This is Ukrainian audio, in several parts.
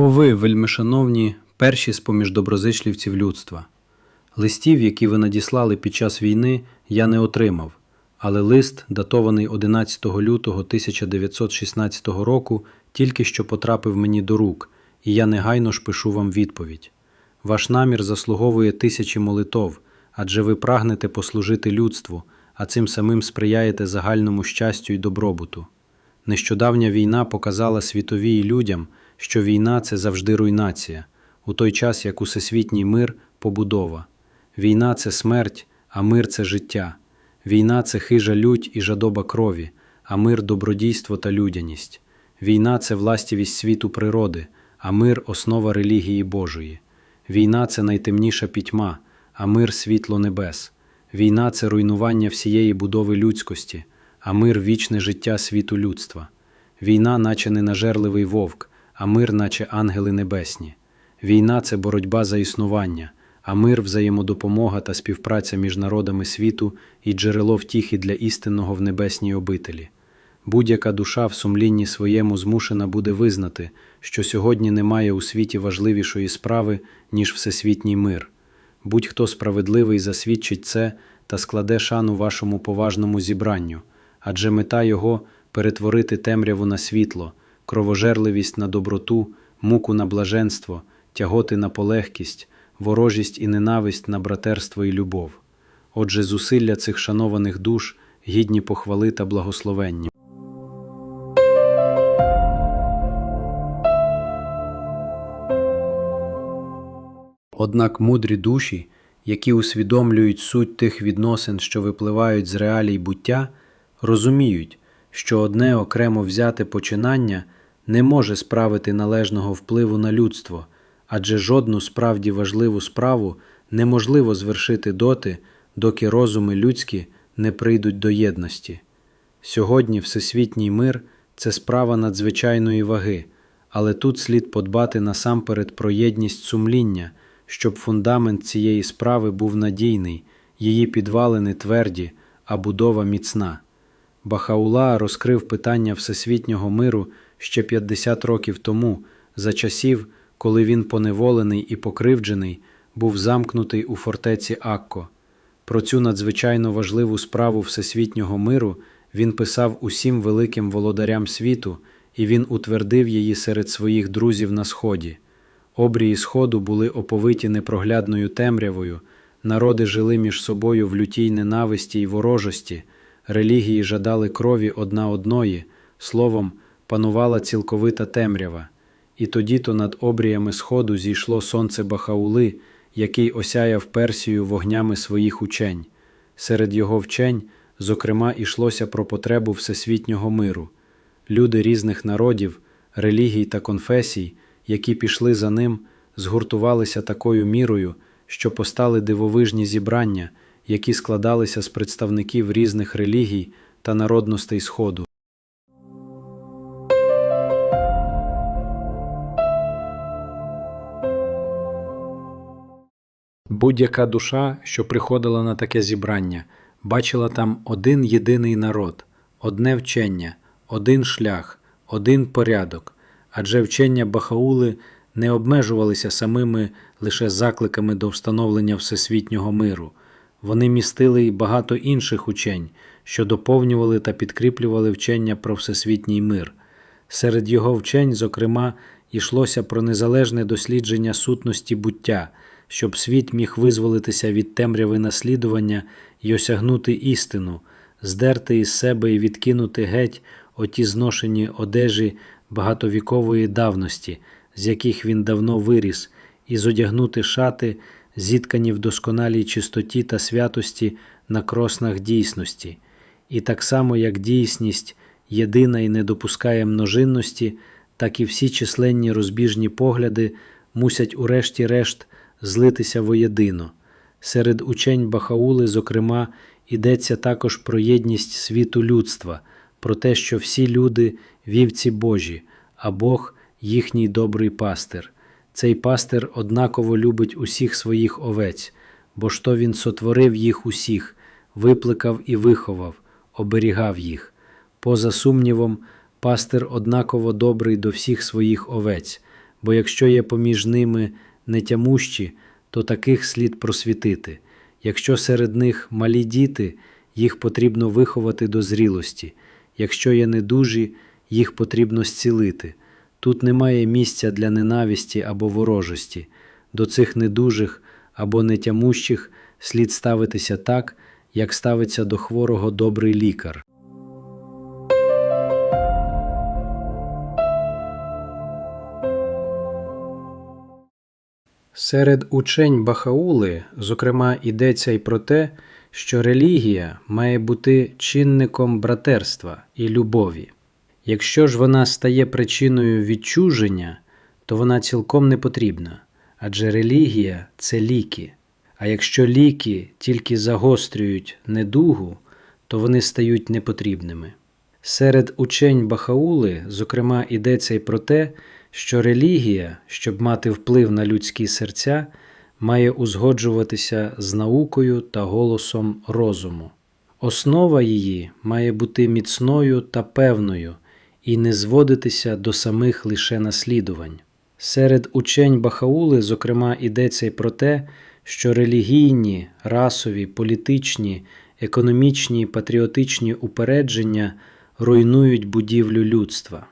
О ви, вельмишановні, перші з поміж доброзичливців людства. Листів, які ви надіслали під час війни, я не отримав, але лист, датований 11 лютого 1916 року, тільки що потрапив мені до рук, і я негайно ж пишу вам відповідь. Ваш намір заслуговує тисячі молитов, адже ви прагнете послужити людству, а цим самим сприяєте загальному щастю і добробуту. Нещодавня війна показала світові і людям, що війна це завжди руйнація, у той час як усесвітній мир побудова. Війна це смерть, а мир це життя. Війна це хижа лють і жадоба крові, а мир добродійство та людяність. Війна це властівість світу природи, а мир основа релігії Божої. Війна це найтемніша пітьма, а мир світло небес. Війна це руйнування всієї будови людськості, а мир вічне життя світу людства. Війна, наче ненажерливий вовк, а мир, наче ангели небесні. Війна це боротьба за існування, а мир взаємодопомога та співпраця між народами світу і джерело втіхи для істинного в небесній обителі. Будь-яка душа в сумлінні своєму змушена буде визнати, що сьогодні немає у світі важливішої справи, ніж всесвітній мир. Будь-хто справедливий засвідчить це та складе шану вашому поважному зібранню, адже мета його перетворити темряву на світло, кровожерливість на доброту, муку на блаженство, тяготи на полегкість, ворожість і ненависть на братерство і любов. Отже, зусилля цих шанованих душ гідні похвали та благословення. Однак мудрі душі, які усвідомлюють суть тих відносин, що випливають з реалій буття, розуміють, що одне окремо взяте починання не може справити належного впливу на людство, адже жодну справді важливу справу неможливо звершити доти, доки розуми людські не прийдуть до єдності. Сьогодні всесвітній мир це справа надзвичайної ваги, але тут слід подбати насамперед про єдність сумління, щоб фундамент цієї справи був надійний, її підвалини тверді, а будова міцна. Бахаула розкрив питання всесвітнього миру ще 50 років тому, за часів, коли він поневолений і покривджений, був замкнутий у фортеці Акко. Про цю надзвичайно важливу справу всесвітнього миру він писав усім великим володарям світу, і він утвердив її серед своїх друзів на сході. Обрії сходу були оповиті непроглядною темрявою, народи жили між собою в лютій ненависті й ворожості, релігії жадали крові одна одної, словом, панувала цілковита темрява. І тоді то над обріями сходу зійшло сонце Бахаули, який осяяв Персію вогнями своїх учень. Серед його вчень, зокрема, йшлося про потребу всесвітнього миру. Люди різних народів, релігій та конфесій, які пішли за ним, згуртувалися такою мірою, що постали дивовижні зібрання, які складалися з представників різних релігій та народностей Сходу. Будь-яка душа, що приходила на таке зібрання, бачила там один єдиний народ, одне вчення, один шлях, один порядок, адже вчення Бахаули не обмежувалися самими лише закликами до встановлення всесвітнього миру. Вони містили й багато інших учень, що доповнювали та підкріплювали вчення про всесвітній мир. Серед його вчень, зокрема, йшлося про незалежне дослідження сутності буття, щоб світ міг визволитися від темряви наслідування й осягнути істину, здерти із себе і відкинути геть оті зношені одежі багатовікової давності, з яких він давно виріс, і зодягнути шати, зіткані в досконалій чистоті та святості на кроснах дійсності. І так само, як дійсність єдина і не допускає множинності, так і всі численні розбіжні погляди мусять урешті-решт злитися воєдино. Серед учень Бахаули, зокрема, йдеться також про єдність світу людства, про те, що всі люди вівці Божі, а Бог їхній добрий пастир. Цей пастир однаково любить усіх своїх овець, бо ж то він сотворив їх усіх, випликав і виховав, оберігав їх. Поза сумнівом, пастир однаково добрий до всіх своїх овець, бо якщо є поміж ними нетямущі, то таких слід просвітити. Якщо серед них малі діти, їх потрібно виховати до зрілості. Якщо є недужі, їх потрібно зцілити. Тут немає місця для ненависті або ворожості. До цих недужих або нетямущих слід ставитися так, як ставиться до хворого добрий лікар. Серед учень Бахаули, зокрема, йдеться й про те, що релігія має бути чинником братерства і любові. Якщо ж вона стає причиною відчуження, то вона цілком не потрібна, адже релігія це ліки. А якщо ліки тільки загострюють недугу, то вони стають непотрібними. Серед учень Бахаули, зокрема, йдеться й про те, що релігія, щоб мати вплив на людські серця, має узгоджуватися з наукою та голосом розуму. Основа її має бути міцною та певною і не зводитися до самих лише наслідувань. Серед учень Бахаули, зокрема, йдеться й про те, що релігійні, расові, політичні, економічні, патріотичні упередження руйнують будівлю людства.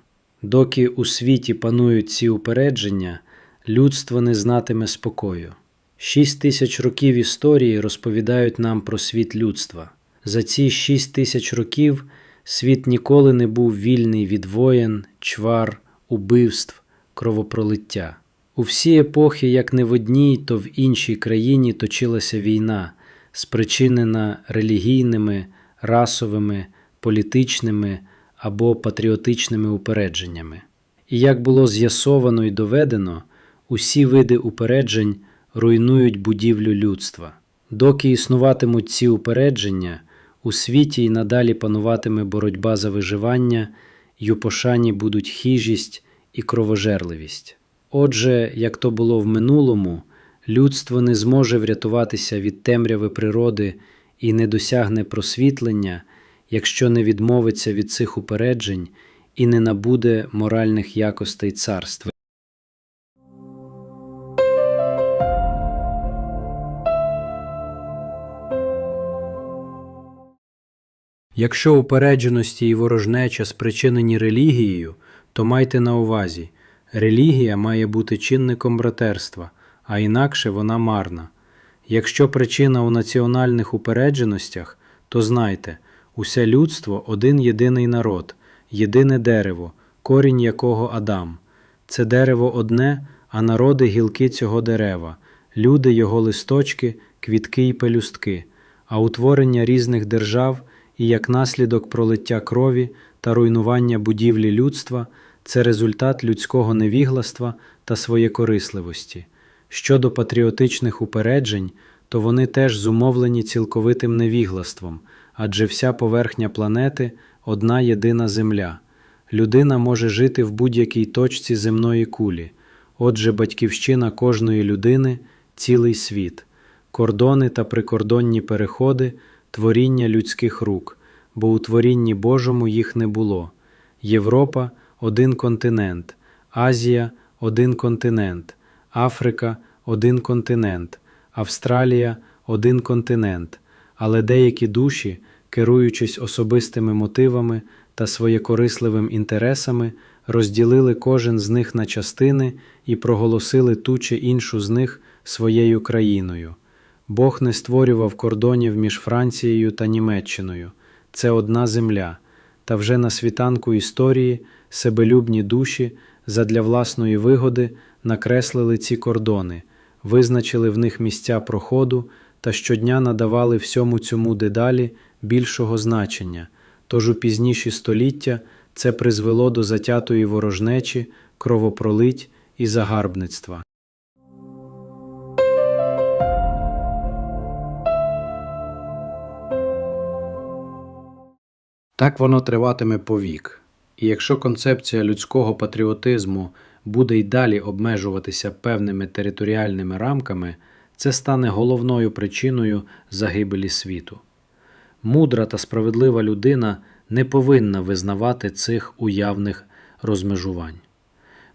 Доки у світі панують ці упередження, людство не знатиме спокою. Шість тисяч років історії розповідають нам про світ людства. За ці шість тисяч років світ ніколи не був вільний від воєн, чвар, убивств, кровопролиття. У всі епохи, як не в одній, то в іншій країні точилася війна, спричинена релігійними, расовими, політичними або патріотичними упередженнями. І як було з'ясовано і доведено, усі види упереджень руйнують будівлю людства. Доки існуватимуть ці упередження, у світі й надалі пануватиме боротьба за виживання, й у пошані будуть хижість і кровожерливість. Отже, як то було в минулому, людство не зможе врятуватися від темряви природи і не досягне просвітлення, якщо не відмовиться від цих упереджень і не набуде моральних якостей царства. Якщо упередженості і ворожнеча спричинені релігією, то майте на увазі, релігія має бути чинником братерства, а інакше вона марна. Якщо причина у національних упередженостях, то знайте, усе людство один єдиний народ, єдине дерево, корінь якого Адам. Це дерево одне, а народи гілки цього дерева, люди його листочки, квітки й пелюстки, а утворення різних держав і як наслідок пролиття крові та руйнування будівлі людства це результат людського невігластва та своєкорисливості. Щодо патріотичних упереджень, то вони теж зумовлені цілковитим невіглаством, адже вся поверхня планети одна єдина земля. Людина може жити в будь-якій точці земної кулі, отже, батьківщина кожної людини цілий світ, кордони та прикордонні переходи творіння людських рук, бо у творінні Божому їх не було. Європа один континент, Азія один континент, Африка один континент, Австралія один континент, але деякі душі, керуючись особистими мотивами та своєкорисливим інтересами, розділили кожен з них на частини і проголосили ту чи іншу з них своєю країною. Бог не створював кордонів між Францією та Німеччиною. Це одна земля. Та вже на світанку історії себелюбні душі задля власної вигоди накреслили ці кордони, визначили в них місця проходу та щодня надавали всьому цьому дедалі більшого значення. Тож у пізніші століття це призвело до затятої ворожнечі, кровопролить і загарбництва. Так воно триватиме повік. І якщо концепція людського патріотизму буде й далі обмежуватися певними територіальними рамками, це стане головною причиною загибелі світу. Мудра та справедлива людина не повинна визнавати цих уявних розмежувань.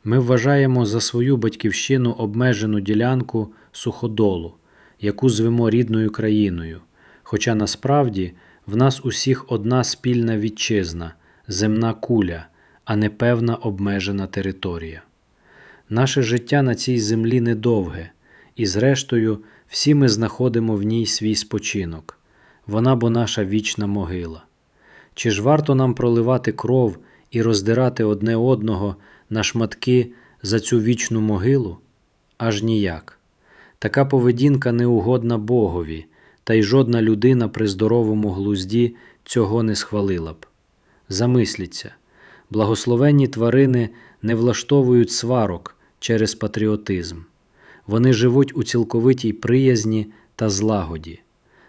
Ми вважаємо за свою батьківщину обмежену ділянку суходолу, яку звемо рідною країною. Хоча насправді в нас усіх одна спільна вітчизна, земна куля, а не певна обмежена територія. Наше життя на цій землі недовге, і зрештою всі ми знаходимо в ній свій спочинок. Вона бо наша вічна могила. Чи ж варто нам проливати кров і роздирати одне одного на шматки за цю вічну могилу? Аж ніяк. Така поведінка неугодна Богові, та й жодна людина при здоровому глузді цього не схвалила б. Замисліться, благословенні тварини не влаштовують сварок через патріотизм. Вони живуть у цілковитій приязні та злагоді.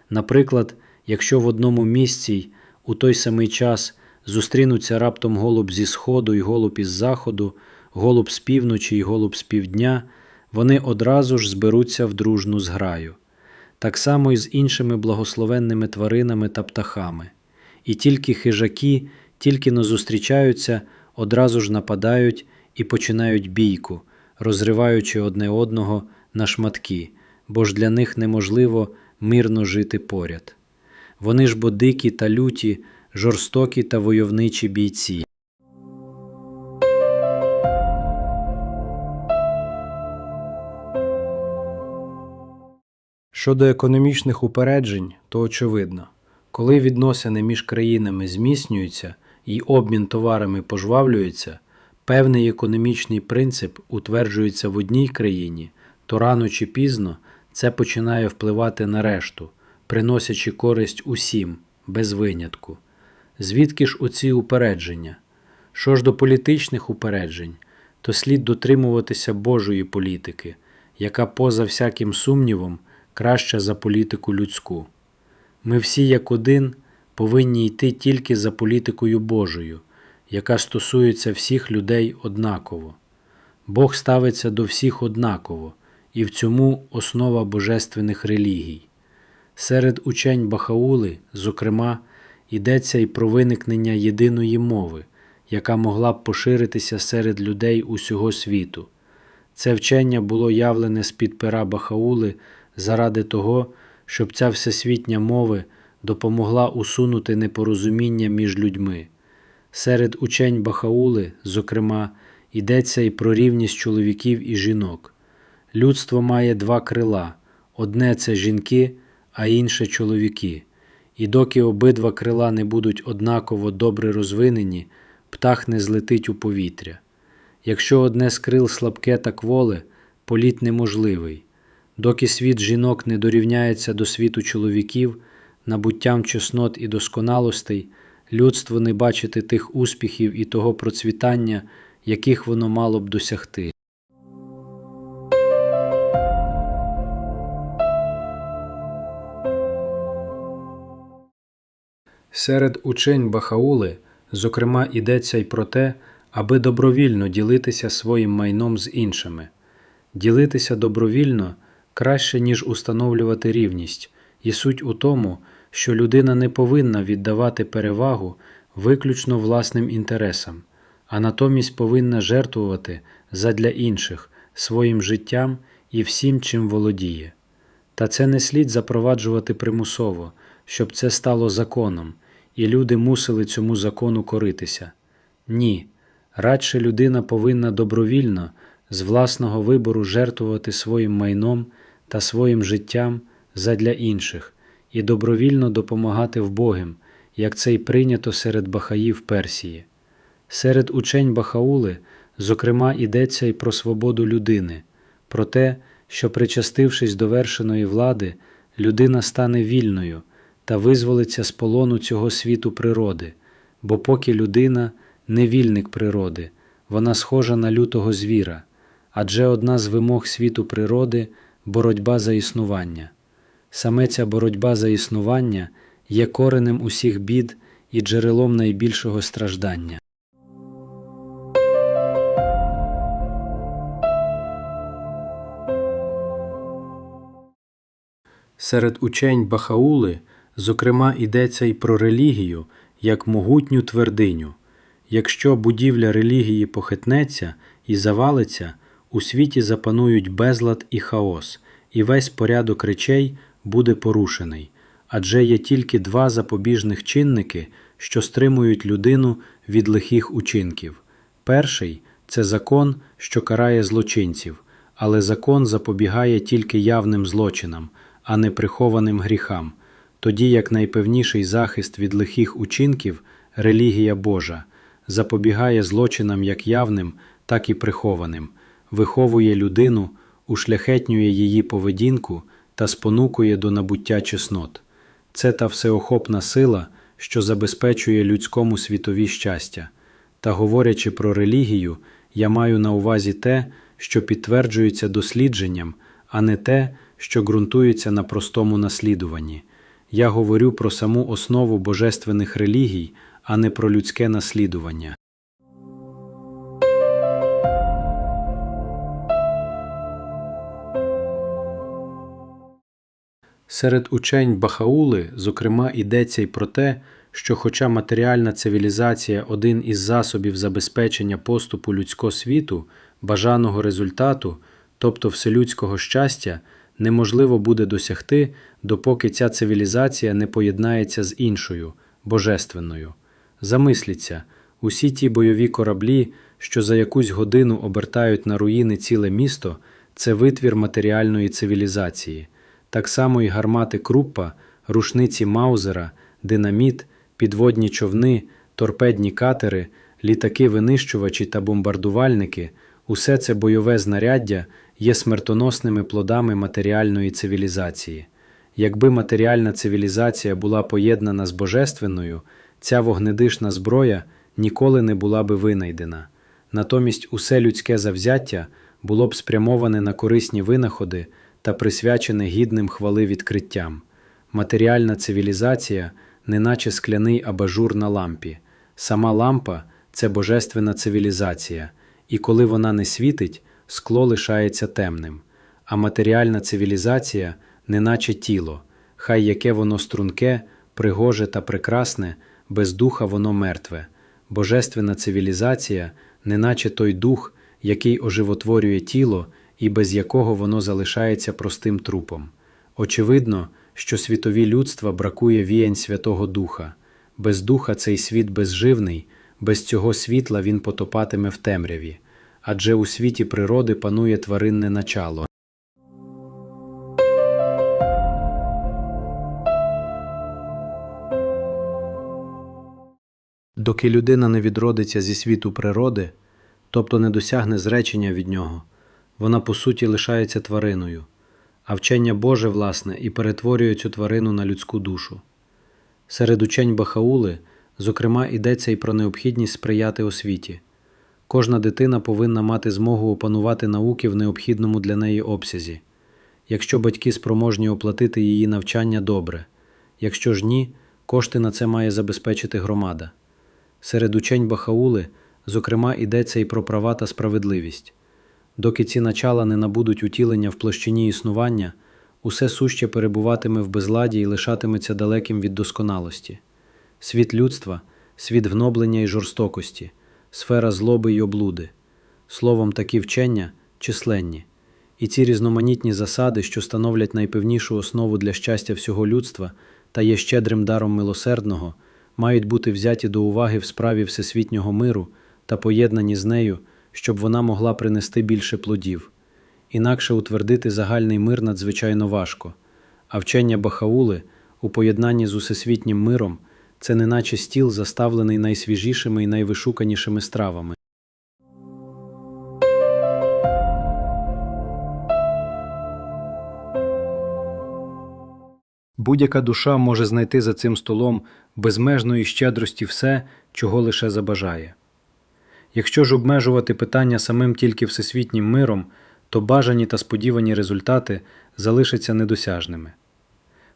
Наприклад, якщо в одному місці у той самий час зустрінуться раптом голуб зі сходу і голуб із заходу, голуб з півночі і голуб з півдня, вони одразу ж зберуться в дружну зграю. Так само і з іншими благословенними тваринами та птахами. І тільки хижаки, тільки но зустрічаються, одразу ж нападають і починають бійку, розриваючи одне одного на шматки, бо ж для них неможливо мирно жити поряд. Вони ж бо дикі та люті, жорстокі та войовничі бійці. Щодо економічних упереджень, то очевидно, коли відносини між країнами зміцнюються і обмін товарами пожвавлюється, певний економічний принцип утверджується в одній країні, то рано чи пізно це починає впливати на решту, приносячи користь усім, без винятку. Звідки ж оці упередження? Що ж до політичних упереджень, то слід дотримуватися Божої політики, яка поза всяким сумнівом краща за політику людську. Ми всі, як один, повинні йти тільки за політикою Божою, яка стосується всіх людей однаково. Бог ставиться до всіх однаково, і в цьому основа божественних релігій. Серед учень Бахаули, зокрема, йдеться і про виникнення єдиної мови, яка могла б поширитися серед людей усього світу. Це вчення було явлене з-під пера Бахаули заради того, щоб ця всесвітня мови допомогла усунути непорозуміння між людьми. Серед учень Бахаули, зокрема, йдеться і про рівність чоловіків і жінок. Людство має два крила: одне це жінки, а інше чоловіки. І доки обидва крила не будуть однаково добре розвинені, птах не злетить у повітря. Якщо одне з крил слабке та кволе, політ неможливий. Доки світ жінок не дорівняється до світу чоловіків, набуттям чеснот і досконалостей, людство не бачити тих успіхів і того процвітання, яких воно мало б досягти. Серед учень Бахаули, зокрема, йдеться й про те, аби добровільно ділитися своїм майном з іншими. Ділитися добровільно краще, ніж установлювати рівність, і суть у тому, що людина не повинна віддавати перевагу виключно власним інтересам, а натомість повинна жертвувати задля інших своїм життям і всім, чим володіє. Та це не слід запроваджувати примусово, щоб це стало законом, і люди мусили цьому закону коритися. Ні, радше людина повинна добровільно з власного вибору жертвувати своїм майном та своїм життям задля інших і добровільно допомагати вбогим, як це й прийнято серед бахаїв Персії. Серед учень Бахаули, зокрема, йдеться й про свободу людини, про те, що, причастившись до вершеної влади, людина стане вільною та визволиться з полону цього світу природи, бо поки людина не вільник природи, вона схожа на лютого звіра, адже одна з вимог світу природи боротьба за існування. Саме ця боротьба за існування є коренем усіх бід і джерелом найбільшого страждання. Серед учень Бахаули, зокрема, йдеться й про релігію як могутню твердиню. Якщо будівля релігії похитнеться і завалиться, у світі запанують безлад і хаос, і весь порядок речей буде порушений. Адже є тільки два запобіжних чинники, що стримують людину від лихих учинків. Перший це закон, що карає злочинців, але закон запобігає тільки явним злочинам, а не прихованим гріхам, тоді як найпевніший захист від лихих учинків релігія Божа запобігає злочинам як явним, так і прихованим, виховує людину, ушляхетнює її поведінку та спонукує до набуття чеснот. Це та всеохопна сила, що забезпечує людському світові щастя. Та говорячи про релігію, я маю на увазі те, що підтверджується дослідженням, а не те, що ґрунтується на простому наслідуванні. Я говорю про саму основу божественних релігій, а не про людське наслідування. Серед учень Бахаули, зокрема, йдеться й про те, що хоча матеріальна цивілізація один із засобів забезпечення поступу людського світу, бажаного результату, тобто вселюдського щастя, неможливо буде досягти, допоки ця цивілізація не поєднається з іншою, божественною. Замисліться, усі ті бойові кораблі, що за якусь годину обертають на руїни ціле місто, це витвір матеріальної цивілізації. Так само і гармати Круппа, рушниці Маузера, динаміт, підводні човни, торпедні катери, літаки-винищувачі та бомбардувальники усе це бойове знаряддя є смертоносними плодами матеріальної цивілізації. Якби матеріальна цивілізація була поєднана з божественною, ця вогнедишна зброя ніколи не була би винайдена. Натомість усе людське завзяття було б спрямоване на корисні винаходи та присвячене гідним хвали відкриттям. Матеріальна цивілізація, неначе скляний абажур на лампі. Сама лампа це божественна цивілізація, і коли вона не світить, скло лишається темним. А матеріальна цивілізація, неначе тіло, хай яке воно струнке, пригоже та прекрасне, без духа воно мертве. Божественна цивілізація, неначе той дух, який оживотворює тіло і без якого воно залишається простим трупом. Очевидно, що світові людства бракує віянь Святого Духа. Без духа цей світ безживний, без цього світла він потопатиме в темряві, адже у світі природи панує тваринне начало. Доки людина не відродиться зі світу природи, тобто не досягне зречення від нього, вона по суті лишається твариною, а вчення Боже, власне, і перетворює цю тварину на людську душу. Серед учень Бахаули, зокрема, йдеться і про необхідність сприяти освіті. Кожна дитина повинна мати змогу опанувати науки в необхідному для неї обсязі. Якщо батьки спроможні оплатити її навчання добре, якщо ж ні, кошти на це має забезпечити громада. Серед учень Бахаули, зокрема, йдеться і про права та справедливість. Доки ці начала не набудуть утілення в площині існування, усе суще перебуватиме в безладі і лишатиметься далеким від досконалості. Світ людства, світ гноблення і жорстокості, сфера злоби й облуди. Словом, такі вчення численні. І ці різноманітні засади, що становлять найпевнішу основу для щастя всього людства та є щедрим даром милосердного, мають бути взяті до уваги в справі всесвітнього миру та поєднані з нею, щоб вона могла принести більше плодів. Інакше утвердити загальний мир надзвичайно важко, а вчення Бахаули у поєднанні з усесвітнім миром це неначе стіл, заставлений найсвіжішими і найвишуканішими стравами. Будь-яка душа може знайти за цим столом безмежної щедрості все, чого лише забажає. Якщо ж обмежувати питання самим тільки всесвітнім миром, то бажані та сподівані результати залишаться недосяжними.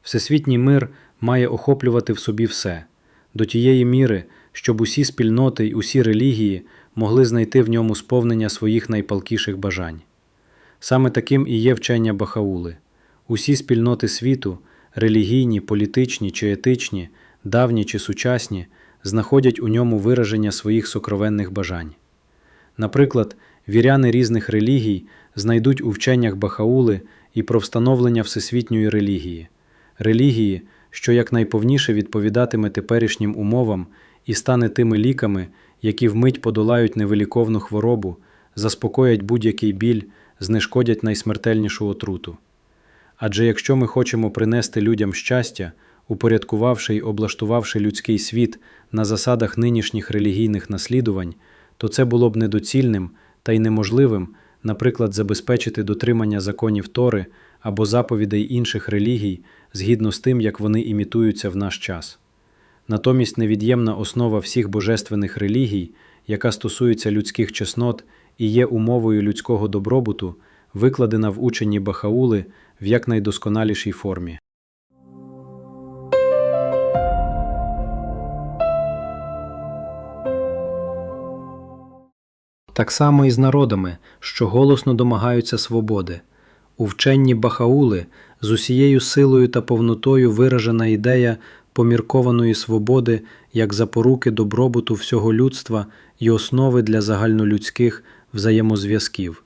Всесвітній мир має охоплювати в собі все, до тієї міри, щоб усі спільноти й усі релігії могли знайти в ньому сповнення своїх найпалкіших бажань. Саме таким і є вчення Бахаули. Усі спільноти світу, релігійні, політичні чи етичні, давні чи сучасні, знаходять у ньому вираження своїх сокровенних бажань. Наприклад, віряни різних релігій знайдуть у вченнях Бахаули і про встановлення всесвітньої релігії, релігії, що якнайповніше відповідатиме теперішнім умовам і стане тими ліками, які вмить подолають невиліковну хворобу, заспокоять будь-який біль, знешкодять найсмертельнішу отруту. Адже якщо ми хочемо принести людям щастя, упорядкувавши й облаштувавши людський світ на засадах нинішніх релігійних наслідувань, то це було б недоцільним та й неможливим, наприклад, забезпечити дотримання законів Тори або заповідей інших релігій згідно з тим, як вони імітуються в наш час. Натомість невід'ємна основа всіх божественних релігій, яка стосується людських чеснот і є умовою людського добробуту, викладена в ученні Бахаули в якнайдосконалішій формі. Так само і з народами, що голосно домагаються свободи. У вченні Бахаули з усією силою та повнотою виражена ідея поміркованої свободи як запоруки добробуту всього людства і основи для загальнолюдських взаємозв'язків.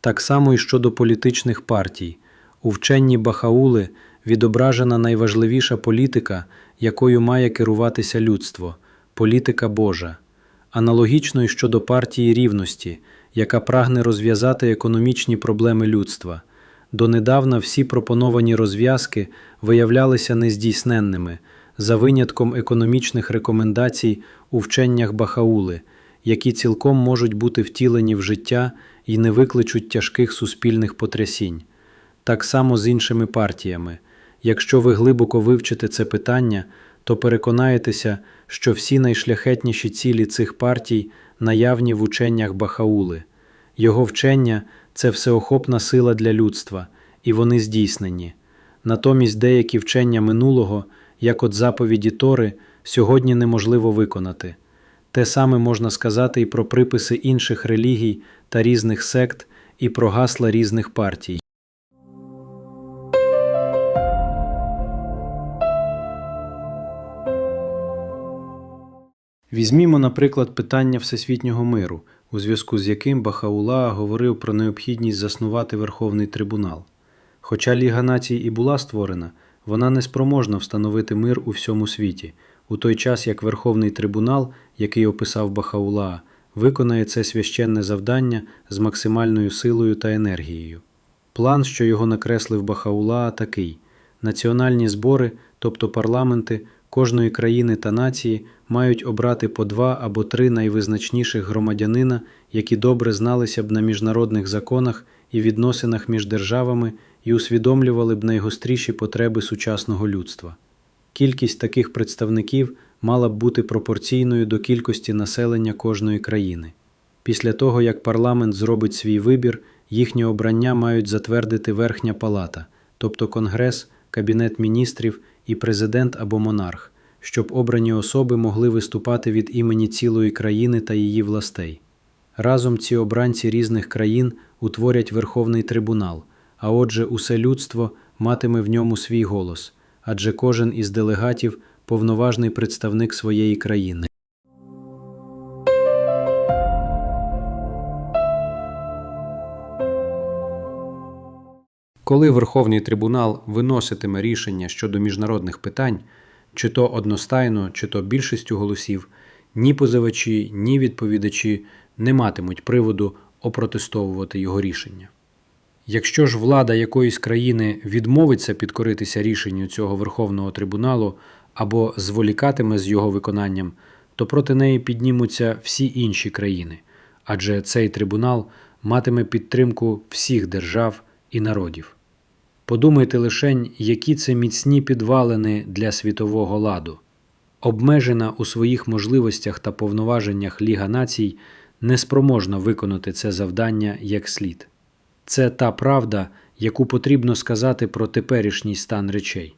Так само і щодо політичних партій. У вченні Бахаули відображена найважливіша політика, якою має керуватися людство політика Божа. Аналогічно й щодо партії рівності, яка прагне розв'язати економічні проблеми людства. Донедавна всі пропоновані розв'язки виявлялися нездійсненними, за винятком економічних рекомендацій у вченнях Бахаули, які цілком можуть бути втілені в життя і не викличуть тяжких суспільних потрясінь. Так само з іншими партіями. Якщо ви глибоко вивчите це питання, то переконаєтеся, що всі найшляхетніші цілі цих партій наявні в ученнях Бахаули. Його вчення це всеохопна сила для людства, і вони здійснені. Натомість деякі вчення минулого, як от заповіді Тори, сьогодні неможливо виконати. Те саме можна сказати і про приписи інших релігій та різних сект, і про гасла різних партій. Візьмімо, наприклад, питання всесвітнього миру, у зв'язку з яким Бахаула говорив про необхідність заснувати Верховний трибунал. Хоча Ліга націй і була створена, вона не спроможна встановити мир у всьому світі, у той час як Верховний трибунал, який описав Бахаула, виконає це священне завдання з максимальною силою та енергією. План, що його накреслив Бахаула, такий: національні збори, тобто парламенти кожної країни та нації, мають обрати по два або три найвизначніших громадянина, які добре зналися б на міжнародних законах і відносинах між державами і усвідомлювали б найгостріші потреби сучасного людства. Кількість таких представників мала б бути пропорційною до кількості населення кожної країни. Після того, як парламент зробить свій вибір, їхнє обрання мають затвердити Верхня Палата, тобто Конгрес, Кабінет міністрів і президент або монарх, щоб обрані особи могли виступати від імені цілої країни та її властей. Разом ці обранці різних країн утворять Верховний трибунал, а отже, усе людство матиме в ньому свій голос, адже кожен із делегатів повноважний представник своєї країни. Коли Верховний трибунал виноситиме рішення щодо міжнародних питань, чи то одностайно, чи то більшістю голосів, ні позивачі, ні відповідачі не матимуть приводу опротестовувати його рішення. Якщо ж влада якоїсь країни відмовиться підкоритися рішенню цього Верховного трибуналу або зволікатиме з його виконанням, то проти неї піднімуться всі інші країни, адже цей трибунал матиме підтримку всіх держав і народів. Подумайте лишень, які це міцні підвалини для світового ладу. Обмежена у своїх можливостях та повноваженнях Ліга націй неспроможна виконати це завдання як слід. Це та правда, яку потрібно сказати про теперішній стан речей.